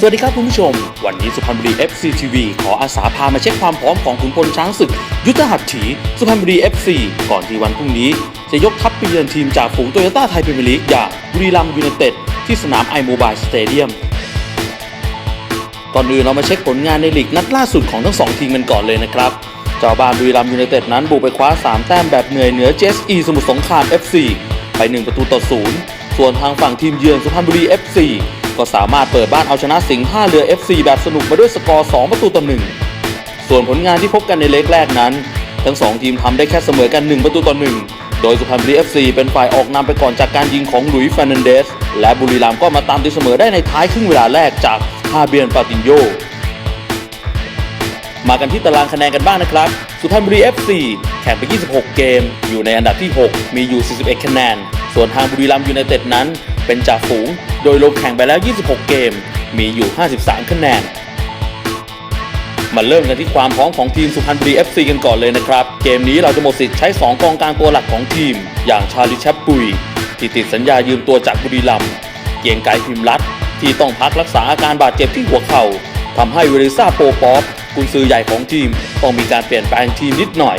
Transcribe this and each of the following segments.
สวัสดีครับคุณผู้ชม วันนี้สุพรรณบุรี FC TV ขออาสาพามาเช็คความพร้อมของขุนพลช้างศึก ยุทธหัตถี สุพรรณบุรี FC ก่อนที่วันพรุ่งนี้ จะยกทัพไปเยือนทีมจากฝูงโตโยต้าไทยพรีเมียร์ลีกอย่างบุรีรัมย์ยูไนเต็ดที่สนามไอโมบายสเตเดียมก่อนอื่นเรามาเช็คผลงานในลีกนัดล่าสุดของทั้งสองทีมกันก่อนเลยนะครับเจ้าบ้านบุรีรัมย์ยูไนเต็ดนั้นบุกไปคว้า 3 แต้มแบบเหนื่อยเหนือ JSE สมุทรสงคราม FC ไป 1 ประตูต่อศูนย์ส่วนทางฝั่งทีมเยือนสุพรรณบุรี FC ก็สามารถเปิดบ้านเอาชนะสิงห์ท่าเรือ FC แบบสนุกมาด้วยสกอร์ 2 ประตูต่อหนึ่งส่วนผลงานที่พบกันในเล็กแรกนั้น ทั้ง 2 ทีมทำได้แค่เสมอกัน 1 ประตูต่อหนึ่งโดยสุพรรณบุรี FC เป็นฝ่ายออกนำไปก่อนจากการยิงของหลุยส์ฟานันเดส และบุรีรัมย์ก็มาตามตีเสมอได้ในท้ายครึ่งเวลาแรกจากฮาเบียนปาตินโยมากันที่ตารางคะแนนกันบ้างนะครับ สุพรรณบุรี FC แข่งไป 26 เกม อยู่ในอันดับที่ 6 มีอยู่ 41 คะแนน ส่วนทางบุรีรัมย์ยูไนเต็ดนั้น เป็นจ่าฝูง โดยลงแข่งไปแล้ว 26 เกม มีอยู่ 53 คะแนน มาเริ่มกันที่ความพร้อมของทีมสุพรรณบุรี FC กันก่อนเลยนะครับ เกมนี้เราจะหมดสิทธิ์ใช้ 2 กองกลางตัวหลักของทีม อย่างชาลิแชปปุย ที่ติดสัญญายืมตัวจากบุรีรัมย์เกียงไกรพิมรัตที่ต้องพักรักษาอาการบาดเจ็บที่หัวเข่าทำให้เวริซ่าโปป๊อปกุนซือใหญ่ของทีม ต้องมีการเปลี่ยนแปลงทีมนิดหน่อย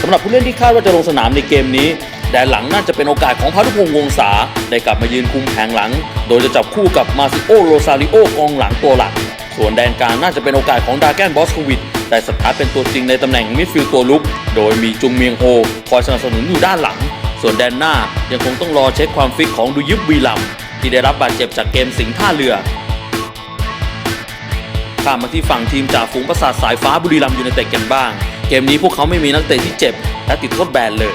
สำหรับผู้เล่นที่คาดว่าจะลงสนามในเกมนี้ แดนหลังน่าจะเป็นโอกาสของพานุพงษ์วงศาได้กลับมายืนคุมแผงหลัง โดยจะจับคู่กับมาซิโอโรซาริโอกองหลังตัวหลัก ส่วนแดนกลางน่าจะเป็นโอกาสของดาแกนบอสโควิดได้สตาร์เป็นตัวจริงในตำแหน่งมิดฟิลด์ตัวลุก โดยมีจุงเมียงโฮคอยสนับสนุนอยู่ด้านหลัง ส่วนแดนหน้ายังคงต้องรอเช็คความฟิตของดูยิบวีลัมที่ได้รับบาดเจ็บจากเกมสิงห์ท่าเรือข้ามมาที่ฝั่งทีมจากฝูงประสาทสายฟ้าบุรีรัมย์ยูไนเต็ดกันบ้าง เกมนี้พวกเขาไม่มีนักเตะที่เจ็บ และติดโทษแบนเลย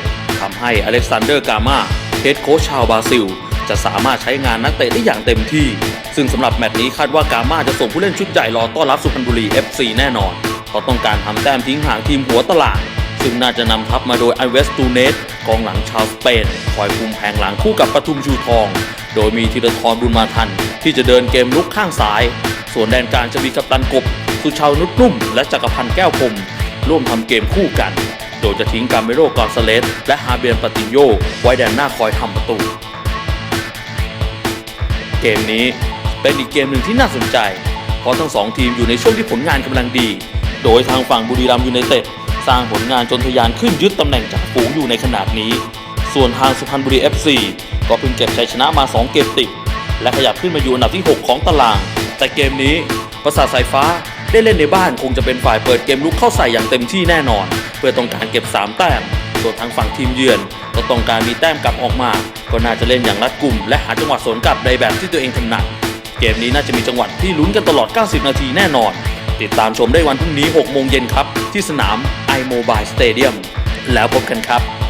ให้อเล็กซานเดอร์กามาเฮดโค้ชชาวบราซิล จะสามารถใช้งานนักเตะได้อย่างเต็มที่ ซึ่งสำหรับแมตช์นี้คาดว่ากามาจะส่งผู้เล่นชุดใหญ่รอต้อนรับสุพรรณบุรี FC แน่นอนเพราะต้องการทำแต้มทิ้งห่างทีมหัวตลาดซึ่งน่าจะนำทัพมาโดยไอเวสตูเนสกองหลังชาวสเปนคอยคุมแผงหลังคู่กับปทุมชูทอง โดยมีธีรทรบุญมาทัน ที่จะเดินเกมลุกข้างซ้าย ส่วนแดนกลางจะมีกัปตันกบ สุชาวนุชนุ่ม และจักรพันธ์แก้วพรมร่วมทำเกมคู่กัน โดยจะทิ้งกาเมโรกอนซาเลสและฮาเบียนปาติโยไว้แดนหน้าคอยทำประตู เกมนี้เป็นอีกเกมหนึ่งที่น่าสนใจ เพราะทั้งสองทีมอยู่ในช่วงที่ผลงานกำลังดี โดยทางฝั่งบุรีรัมย์ยูไนเต็ดสร้างผลงานจนทะยานขึ้นยึดตำแหน่งจากฝูงอยู่ในขนาดนี้ ส่วนทางสุพรรณบุรี FC ก็เพิ่งเก็บชัยชนะมา 2 เกมติด และขยับขึ้นมาอยู่อันดับที่ 6 ของตาราง แต่เกมนี้ประสาทสายฟ้าได้เล่นในบ้านคงจะเป็นฝ่ายเปิดเกมลุกเข้าใส่อย่างเต็มที่แน่นอน พื่อต้องการเก็บ 3 แต้มส่วนทางฝั่งทีมเยือน ก็ต้องการมีแต้มกลับออกมา ก็น่าจะเล่นอย่างรัดกุม และหาจังหวะสวนกลับในแบบที่ตัวเองถนัดเกมนี้น่าจะมีจังหวะที่ลุ้นกันตลอด 90 นาทีแน่นอน ติดตามชมได้วันพรุ่งนี้ 6 โมงเย็นครับ ที่สนาม iMobile Stadium แล้วพบกันครับ